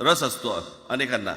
रस असतो अनेकांना.